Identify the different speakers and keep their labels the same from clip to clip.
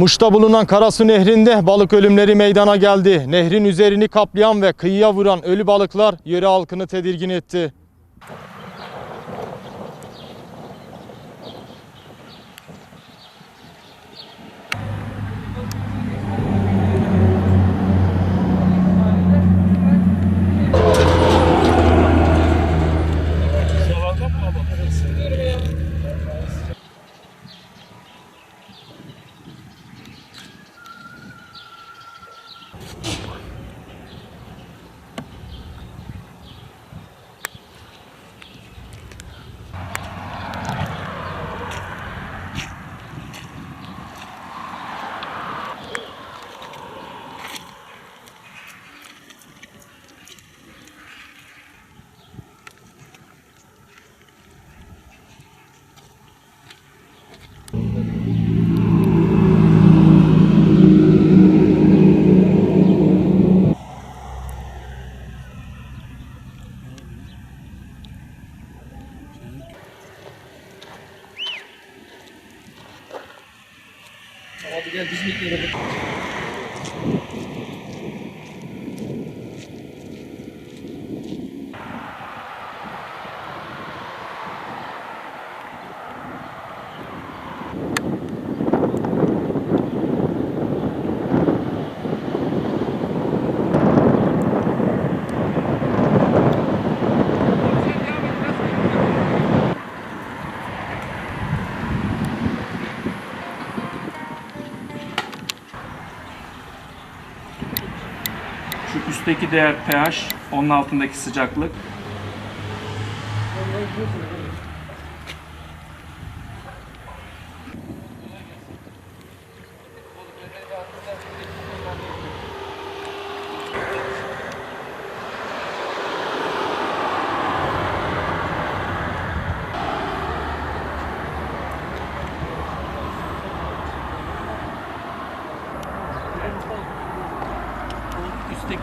Speaker 1: Muş'ta bulunan Karasu Nehri'nde balık ölümleri meydana geldi. Nehrin üzerini kaplayan ve kıyıya vuran ölü balıklar yöre halkını tedirgin etti. Hadi gel biz bekleyelim.
Speaker 2: Şu üstteki değer pH, onun altındaki sıcaklık. Üstteki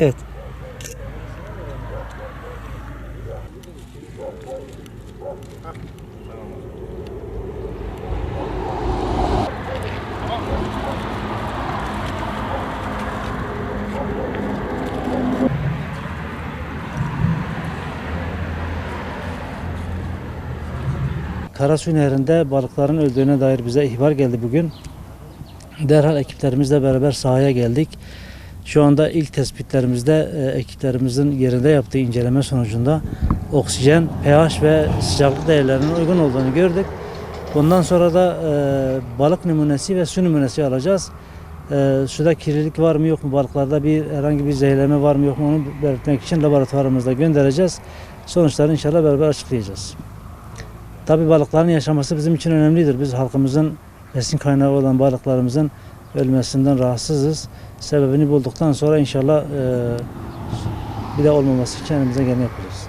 Speaker 3: Evet. Karasu Nehri'nde balıkların öldüğüne dair bize ihbar geldi bugün. Derhal ekiplerimizle beraber sahaya geldik. Şu anda ilk tespitlerimizde e, ekiplerimizin yerinde yaptığı inceleme sonucunda oksijen, pH ve sıcaklık değerlerinin uygun olduğunu gördük. Bundan sonra da e, balık numunesi ve su numunesi alacağız. E, suda kirlilik var mı yok mu balıklarda bir herhangi bir zehirleme var mı yok mu onu belirtmek için laboratuvarımızda göndereceğiz. Sonuçları inşallah beraber açıklayacağız. Tabii balıkların yaşaması bizim için önemlidir. Biz halkımızın besin kaynağı olan balıklarımızın ölmesinden rahatsızız. Sebebini bulduktan sonra inşallah e, bir de olmaması için elimizden geleni yapacağız.